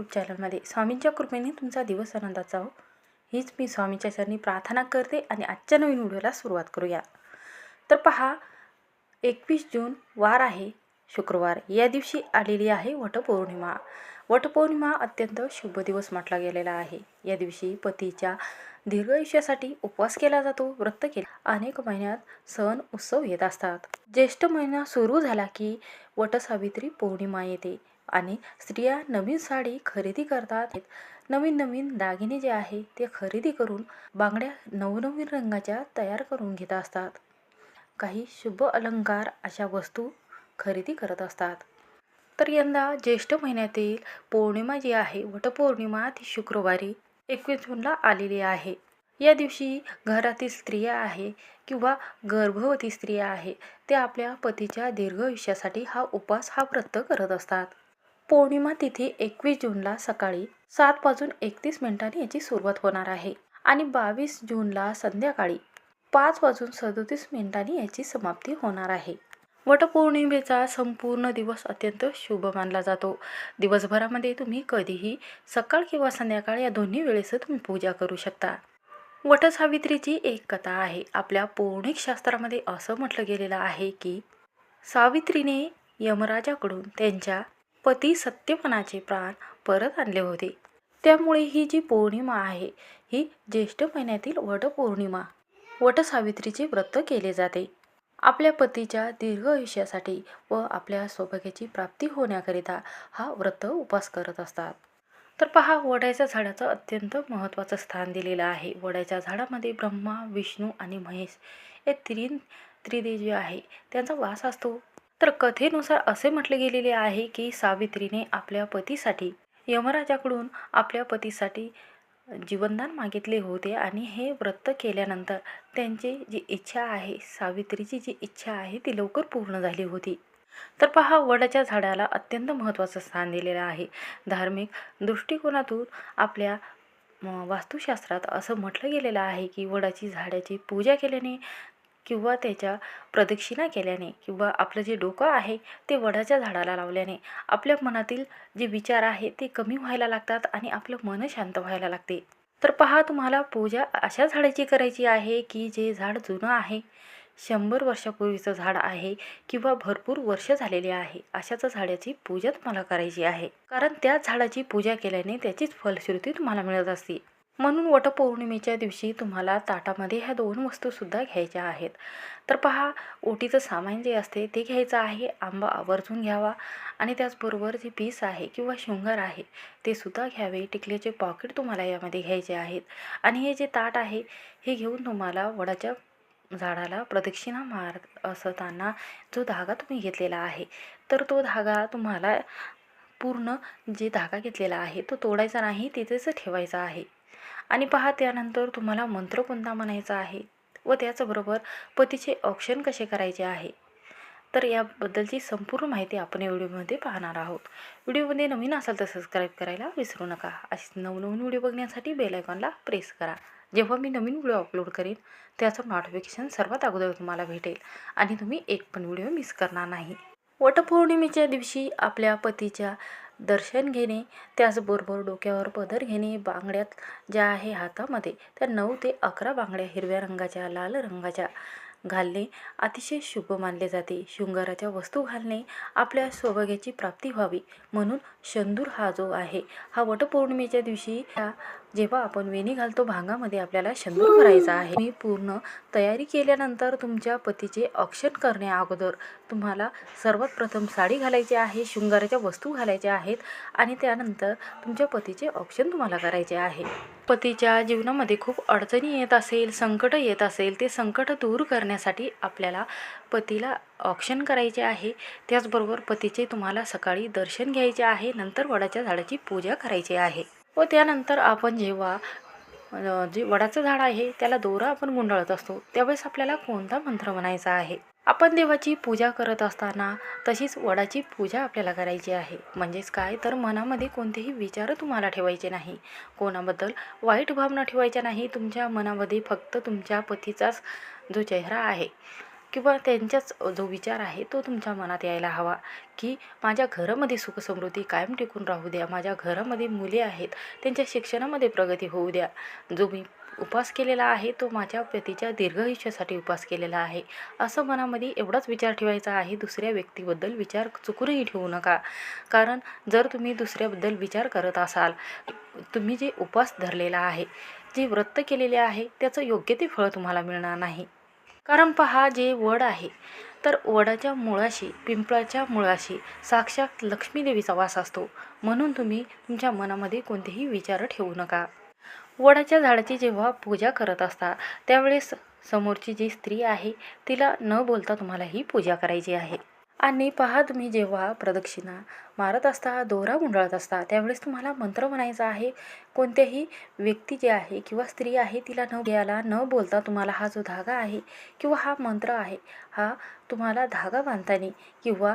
YouTube चॅनलमध्ये स्वामींच्या कृपेने तुमचा दिवस आनंदाचा हो. हीच मी स्वामीच्या चरणी प्रार्थना करते आणि आजच्या नवीन व्हिडिओला सुरुवात करूया. तर पहा एकवीस जून वार आहे शुक्रवार. या दिवशी आलेली आहे वटपौर्णिमा. वटपौर्णिमा अत्यंत शुभ दिवस म्हटला गेलेला आहे. या दिवशी पतीच्या दीर्घ आयुष्यासाठी उपवास केला जातो व्रत केला. अनेक महिन्यात सण उत्सव येत असतात. ज्येष्ठ महिना सुरू झाला की वटसावित्री पौर्णिमा येते. आणि स्त्रिया नवीन साडी खरेदी करतात. नवीन नवीन दागिने जे आहे ते खरेदी करून बांगड्या नवनवीन रंगाच्या तयार करून घेत असतात. काही शुभ अलंकार अशा वस्तू खरेदी करत असतात. तर यंदा ज्येष्ठ महिन्यातील पौर्णिमा जी आहे वटपौर्णिमा ती शुक्रवारी एकवीस जूनला आलेली आहे. या दिवशी घरातील स्त्रिया आहे किंवा गर्भवती स्त्रिया आहे ते आपल्या पतीच्या दीर्घ आयुष्यासाठी हा उपवास हा व्रत करत असतात. पौर्णिमा तिथी एकवीस जूनला सकाळी सात वाजून एकतीस मिनिटांनी याची सुरुवात होणार आहे आणि बावीस जूनला संध्याकाळी पाच वाजून सदोतीस मिनिटांनी याची समाप्ती होणार आहे. वटपौर्णिमेचा संपूर्ण दिवस अत्यंत शुभ मानला जातो. दिवसभरामध्ये तुम्ही कधीही सकाळ किंवा संध्याकाळ या दोन्ही वेळेस तुम्ही पूजा करू शकता. वटसावित्रीची एक कथा आहे. आपल्या पौराणिक शास्त्रामध्ये असं म्हटलं गेलेलं आहे की सावित्रीने यमराजाकडून त्यांच्या पती सत्यपणाचे प्राण परत आणले होते. त्यामुळे ही जी पौर्णिमा आहे ही ज्येष्ठ महिन्यातील वटपौर्णिमा वटसावित्रीचे व्रत केले जाते. आपल्या पतीच्या दीर्घ आयुष्यासाठी व आपल्या सौभाग्याची प्राप्ती होण्याकरिता हा व्रत उपास करत असतात. तर पहा वडाच्या झाडाचं अत्यंत महत्त्वाचं स्थान दिलेलं आहे. वडाच्या झाडामध्ये ब्रह्मा विष्णू आणि महेश हे त्रिन त्रिदेवी आहे. त्यांचा वास असतो. तर कथेनुसार असे म्हटले गेलेले आहे की सावित्रीने आपल्या पतीसाठी यमराजाकडून आपल्या पतीसाठी जीवनदान मागितले होते आणि हे व्रत केल्यानंतर त्यांची जी इच्छा आहे सावित्रीची जी इच्छा आहे ती लवकर पूर्ण झाली होती. तर पहा वडाच्या झाडाला अत्यंत महत्त्वाचं स्थान दिलेलं आहे. धार्मिक दृष्टिकोनातून आपल्या वास्तुशास्त्रात असं म्हटलं गेलेलं आहे की वडाची झाडाची पूजा केल्याने किंवा त्याच्या प्रदक्षिणा केल्याने किंवा आपलं जे डोकं आहे ते वडाच्या झाडाला लावल्याने आपल्या मनातील जे विचार आहे ते कमी व्हायला लागतात आणि आपलं मन शांत व्हायला लागते. तर पहा तुम्हाला पूजा अशा झाडाची करायची आहे की जे झाड जुनं आहे शंभर वर्षापूर्वीचं झाड आहे किंवा भरपूर वर्ष झालेले आहे अशाच झाडाची पूजा तुम्हाला करायची आहे. कारण त्या झाडाची पूजा केल्याने त्याचीच फलश्रुती तुम्हाला मिळत असते. म्हणून वटपौर्णिमेच्या दिवशी तुम्हाला ताटामध्ये ह्या दोन वस्तूसुद्धा घ्यायच्या आहेत. तर पहा ओटीचं सामान जे असते ते घ्यायचं आहे आंबा आवर्जून घ्यावा आणि त्याचबरोबर जे पीस आहे किंवा शृंगार आहे ते सुद्धा घ्यावे. टिकल्याचे पॉकेट तुम्हाला यामध्ये घ्यायचे आहेत. आणि हे जे ताट आहे हे घेऊन तुम्हाला वडाच्या झाडाला प्रदक्षिणा मार असताना जो धागा तुम्ही घेतलेला आहे तर तो धागा तुम्हाला पूर्ण जे धागा घेतलेला आहे तो तोडायचा नाही तिथेच ठेवायचा आहे. आणि पहा त्यानंतर तुम्हाला मंत्र कोणता म्हणायचा आहे व त्याचबरोबर पतीचे औक्षण कसे करायचे आहे? तर याबद्दलची संपूर्ण माहिती आपण या व्हिडिओमध्ये पाहणार आहोत. व्हिडिओमध्ये नवीन असाल तर सबस्क्राईब करायला विसरू नका. अशी नवनवीन व्हिडिओ बघण्यासाठी बेल आयकॉनला प्रेस करा. जेव्हा मी नवीन व्हिडिओ अपलोड करेन त्याचं नोटिफिकेशन सर्वात अगोदर तुम्हाला भेटेल आणि तुम्ही एक पण व्हिडिओ मिस करणार नाही. वटपौर्णिमेच्या दिवशी आपल्या पतीच्या दर्शन घेणे त्याचबरोबर डोक्यावर पदर घेणे बांगड्यात ज्या आहे हातामध्ये त्या नऊ ते अकरा बांगड्या हिरव्या रंगाच्या लाल रंगाच्या. घालणे अतिशय शुभ मानले जाते. शृंगाराच्या वस्तू घालणे आपल्या सौभाग्याची प्राप्ती व्हावी म्हणून शंदूर हा जो आहे हा वटपौर्णिमेच्या दिवशी जेव्हा आपण वेणी घालतो भांगामध्ये आपल्याला शंदूर करायचा आहे. मी पूर्ण तयारी केल्यानंतर तुमच्या पतीचे औक्षण करण्या अगोदर तुम्हाला सर्वात प्रथम साडी घालायची आहे शृंगाराच्या वस्तू घालायच्या आहेत आणि त्यानंतर तुमच्या पतीचे औक्षण तुम्हाला करायचे आहे. पतीच्या जीवनामध्ये खूप अडचणी येत असेल संकट येत असेल ते संकट दूर करणे करण्यासाठी आपल्याला पतीला औक्षण करायचे आहे. त्याचबरोबर पतीचे तुम्हाला सकाळी दर्शन घ्यायचे आहे. नंतर वडाच्या झाडाची पूजा करायची आहे. व त्यानंतर आपण जेव्हा जे वडाचं झाड आहे त्याला दोरा आपण गुंडाळत असतो. त्यावेळेस आपल्याला कोणता मंत्र म्हणायचा आहे? आपण देवाची पूजा करत असताना तशीच वडाची पूजा आपल्याला करायची आहे. म्हणजेच काय? तर मनामध्ये कोणतेही विचार तुम्हाला ठेवायचे नाही. कोणाबद्दल वाईट भावना ठेवायच्या नाही. तुमच्या मनामध्ये फक्त तुमच्या पतीचाच जो चेहरा आहे किंवा त्यांच्याच जो विचार आहे तो तुमच्या मनात यायला हवा की माझ्या घरामध्ये सुखसमृद्धी कायम टिकून राहू द्या. माझ्या घरामध्ये मुले आहेत त्यांच्या शिक्षणामध्ये प्रगती होऊ द्या. जो मी उपास केलेला आहे तो माझ्या पतीच्या दीर्घायुष्यासाठी उपास केलेला आहे. असं मनामध्ये एवढाच विचार ठेवायचा आहे दुसऱ्या व्यक्तीबद्दल विचार चुकूनही ठेवू नका. कारण जर तुम्ही दुसऱ्याबद्दल विचार करत असाल तुम्ही जे उपास धरलेला आहे जे व्रत केलेले आहे त्याचं योग्य ते फळ तुम्हाला मिळणार नाही. कारण पहा जे वड आहे तर वडाच्या मुळाशी पिंपळाच्या मुळाशी साक्षात लक्ष्मीदेवीचा वास असतो. म्हणून तुम्ही तुमच्या मनामध्ये कोणतेही विचार ठेवू नका. वडाच्या झाडाची जेव्हा पूजा करत असता त्यावेळेस समोरची जी स्त्री आहे तिला न बोलता तुम्हाला ही पूजा करायची आहे. आणि पहा तुम्ही जेव्हा प्रदक्षिणा मारत असता दोरा गुंडाळत असता त्यावेळेस तुम्हाला मंत्र म्हणायचा आहे कोणत्याही व्यक्ती जे आहे किंवा स्त्री आहे तिला न घ्यायला न बोलता तुम्हाला हा जो धागा आहे किंवा हा मंत्र आहे हा तुम्हाला धागा बांधताना किंवा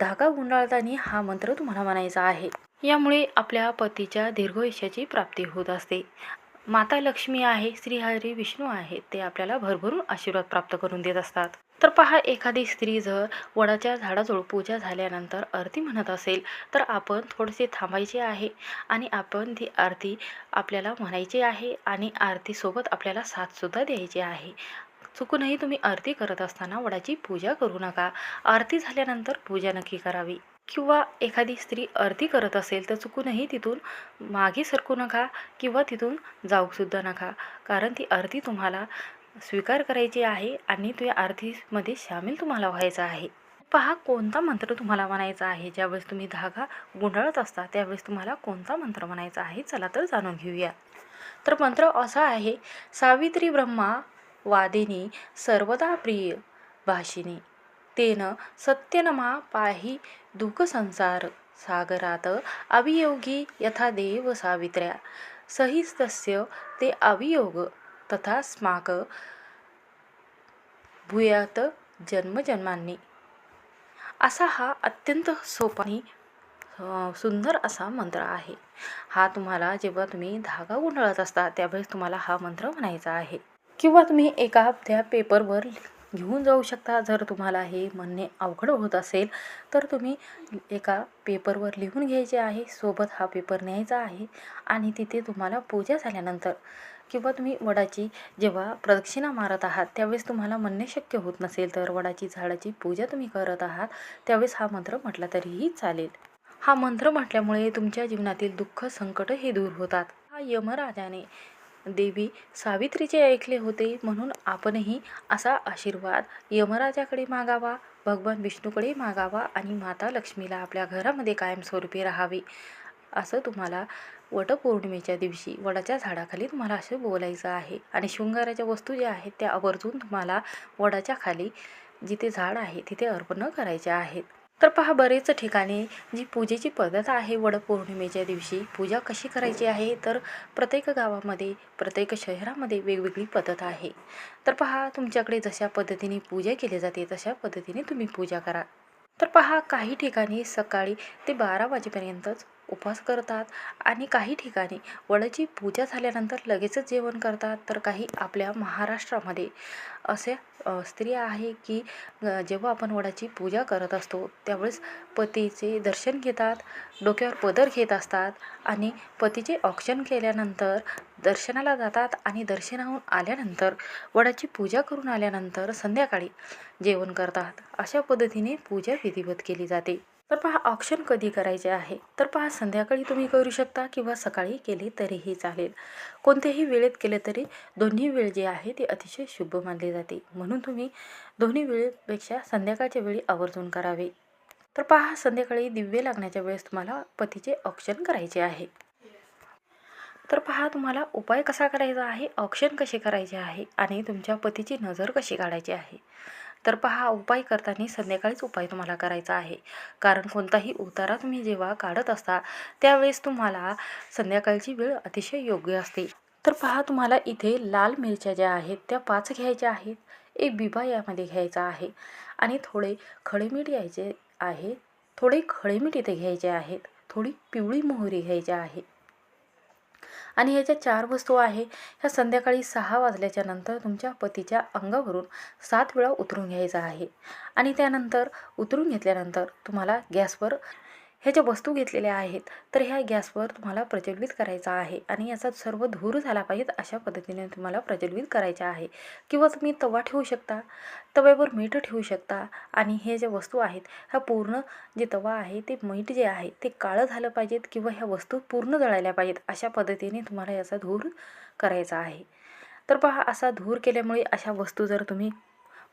धागा गुंडाळताना हा मंत्र तुम्हाला म्हणायचा आहे. यामुळे आपल्या पतीच्या दीर्घायुष्याची प्राप्ती होत असते. माता लक्ष्मी आहे श्रीहरी विष्णू आहेत ते आपल्याला भरभरून आशीर्वाद प्राप्त करून देत असतात. तर पहा एखादी स्त्री जर वडाच्या झाडाजवळ पूजा झाल्यानंतर आरती म्हणत असेल तर आपण थोडेसे थांबायचे आहे आणि आपण ती आरती आपल्याला म्हणायची आहे आणि आरतीसोबत आपल्याला साथसुद्धा द्यायची आहे. चुकूनही तुम्ही आरती करत असताना वडाची पूजा करू नका. आरती झाल्यानंतर पूजा नक्की करावी. किंवा एखादी स्त्री आरती करत असेल तर चुकूनही तिथून मागे सरकू नका किंवा तिथून जाऊसुद्धा नका. कारण ती आरती तुम्हाला स्वीकार करायची आहे आणि त्या आरतीमध्ये सामील तुम्हाला व्हायचा आहे. पहा कोणता मंत्र तुम्हाला म्हणायचा आहे? ज्यावेळेस तुम्ही धागा गुंडाळत असता त्यावेळेस तुम्हाला कोणता मंत्र म्हणायचा आहे? चला तर जाणून घेऊया. तर मंत्र असा आहे सावित्री ब्रह्मा वादिनी सर्वदा प्रिय भाषिनी तेन सत्यनमा पाही दुःख संसार सागरात अवियोगी यथा देव सावित्र्या सहिस्तस्य ते अवियोग तथा स्माक भूयात जन्मजन्मांनी असा हा अत्यंत सोपानी सुंदर असा मंत्र आहे. हा तुम्हाला जेव्हा तुम्ही धागा गुंडाळत असता त्यावेळेस तुम्हाला हा मंत्र म्हणायचा आहे. किंवा तुम्ही एका त्या पेपरवर घेऊन जाऊ शकता. जर तुम्हाला हे म्हणणे अवघड होत असेल तर तुम्ही एका पेपरवर लिहून घ्यायचे आहे. सोबत हा पेपर न्यायचा आहे आणि तिथे तुम्हाला पूजा झाल्यानंतर किंवा तुम्ही वडाची जेव्हा प्रदक्षिणा मारत आहात त्यावेळेस तुम्हाला म्हणणे शक्य होत नसेल तर वडाची झाडाची पूजा तुम्ही करत आहात त्यावेळेस हा मंत्र म्हटला तरीही चालेल. हा मंत्र म्हटल्यामुळे तुमच्या जीवनातील दुःख संकट हे दूर होतात. हा यमराजाने देवी सावित्रीचे ऐकले होते म्हणून आपणही असा आशीर्वाद यमराजाकडे मागावा भगवान विष्णूकडे मागावा आणि माता लक्ष्मीला आपल्या घरामध्ये कायमस्वरूपी राहावी. असं तुम्हाला वटपौर्णिमेच्या दिवशी वडाच्या झाडाखाली तुम्हाला असं बोलायचं आहे. आणि शृंगाराच्या वस्तू ज्या आहेत त्या आवर्जून तुम्हाला वडाच्या खाली जिथे झाड आहे तिथे अर्पण करायच्या आहेत. तर पहा बरेच ठिकाणी जी पूजेची पद्धत आहे वडपौर्णिमेच्या दिवशी पूजा कशी करायची आहे तर प्रत्येक गावामध्ये प्रत्येक शहरामध्ये वेगवेगळी पद्धत आहे. तर पहा तुमच्याकडे जशा पद्धतीने पूजा केली जाते तशा पद्धतीने तुम्ही पूजा करा. तर पहा काही ठिकाणी सकाळी ते बारा वाजेपर्यंतच उपवास करतात आणि काही ठिकाणी वडाची पूजा झाल्यानंतर लगेचच जेवण करतात. तर काही आपल्या महाराष्ट्रामध्ये असे स्त्रिया आहे की जेव्हा आपण वडाची पूजा करत असतो त्यावेळेस पतीचे दर्शन घेतात डोक्यावर पदर घेत असतात आणि पतीचे औक्षण केल्यानंतर दर्शनाला जातात आणि दर्शनाहून आल्यानंतर वडाची पूजा करून आल्यानंतर संध्याकाळी जेवण करतात. अशा पद्धतीने पूजा विधिवत केली जाते. तर पहा ऑप्शन कधी करायचे आहे? तर पहा संध्याकाळी तुम्ही करू शकता किंवा सकाळी केले तरीही चालेल. कोणत्याही वेळेत केले तरी दोन्ही वेळ जे आहे ते अतिशय शुभ मानले जाते. म्हणून तुम्ही दोन्ही वेळेपेक्षा संध्याकाळच्या वेळी आवर्जून करावे. तर पहा संध्याकाळी दिव्य लागण्याच्या वेळेस तुम्हाला पतीचे ऑक्शन करायचे आहे. तर पहा तुम्हाला उपाय कसा करायचा आहे? ऑक्शन कसे करायचे आहे? आणि तुमच्या पतीची नजर कशी काढायची आहे? तर पहा उपाय करताना संध्याकाळीच उपाय तुम्हाला करायचा आहे. कारण कोणताही उतारा तुम्ही जेव्हा काढत असता त्यावेळेस तुम्हाला संध्याकाळची वेळ अतिशय योग्य असते. तर पहा तुम्हाला इथे लाल मिरच्या ज्या आहेत त्या पाच घ्यायच्या आहेत. एक बिबा यामध्ये घ्यायचा आहे. आणि थोडे खडे मीठ घ्यायचे आहे. थोडे खडे मीठ इथे घ्यायचे आहेत. थोडी पिवळी मोहरी घ्यायची आहे. आणि ह्या ज्या चार वस्तू आहे ह्या संध्याकाळी सहा वाजल्याच्या नंतर तुमच्या पतीच्या अंगावरून सात वेळा उतरून घ्यायचा आहे. आणि त्यानंतर उतरून घेतल्यानंतर तुम्हाला गॅसवर ह्या ज्या वस्तू घेतलेल्या आहेत तर ह्या गॅसवर तुम्हाला प्रज्वलित करायचा आहे आणि याचा सर्व धूर झाला पाहिजेत अशा पद्धतीने तुम्हाला प्रज्वलित करायच्या आहे. किंवा तुम्ही तवा ठेवू शकता तव्यावर मीठ ठेवू शकता आणि हे ज्या वस्तू आहेत ह्या पूर्ण जे तवा आहे ते मीठ जे आहे ते काळं झालं पाहिजेत किंवा ह्या वस्तू पूर्ण जळायला पाहिजेत अशा पद्धतीने तुम्हाला याचा धूर करायचा आहे. तर पहा असा धूर केल्यामुळे अशा वस्तू जर तुम्ही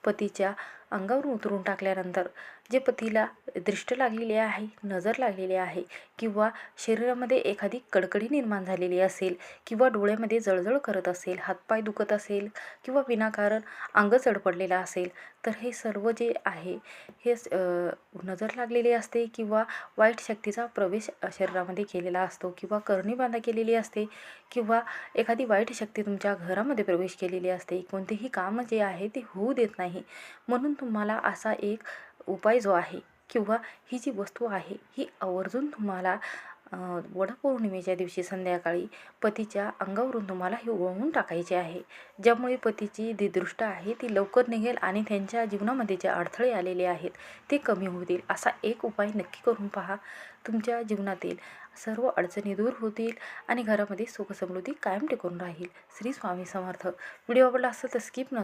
पतीच्या अंगावरून उतरून टाकल्यानंतर जे पतीला दृष्ट लागलेली आहे नजर लागलेली आहे किंवा शरीरामध्ये एखादी कडकडी निर्माण झालेली असेल किंवा डोळ्यामध्ये जळजळ करत असेल हातपाय दुखत असेल किंवा विनाकारण अंग चढपडलेलं असेल तर हे सर्व जे आहे हे नजर लागलेली असते किंवा वाईट शक्तीचा प्रवेश शरीरामध्ये केलेला असतो किंवा करणी बांधा केलेली असते किंवा एखादी वाईट शक्ती तुमच्या घरामध्ये प्रवेश केलेली असते. कोणतेही काम जे आहे ते होऊ देत नाही. म्हणून तुम्हाला असा एक उपाय जो आहे किंवा ही जी वस्तू आहे ही आवर्जून तुम्हाला वडपौर्णिमेच्या दिवशी संध्याकाळी पतीच्या अंगावरून तुम्हाला ही ओळवून टाकायची आहे. ज्यामुळे पतीची जी दृष्ट आहे ती लवकर निघेल आणि त्यांच्या जीवनामध्ये जे अडथळे आलेले आहेत ते कमी होतील. असा एक उपाय नक्की करून पहा. तुमच्या जीवनातील सर्व अडचणी दूर होतील आणि घरामध्ये सुखसमृद्धी कायम टिकून राहील. श्री स्वामी समर्थ. व्हिडिओ आवडला असेल तर स्किप न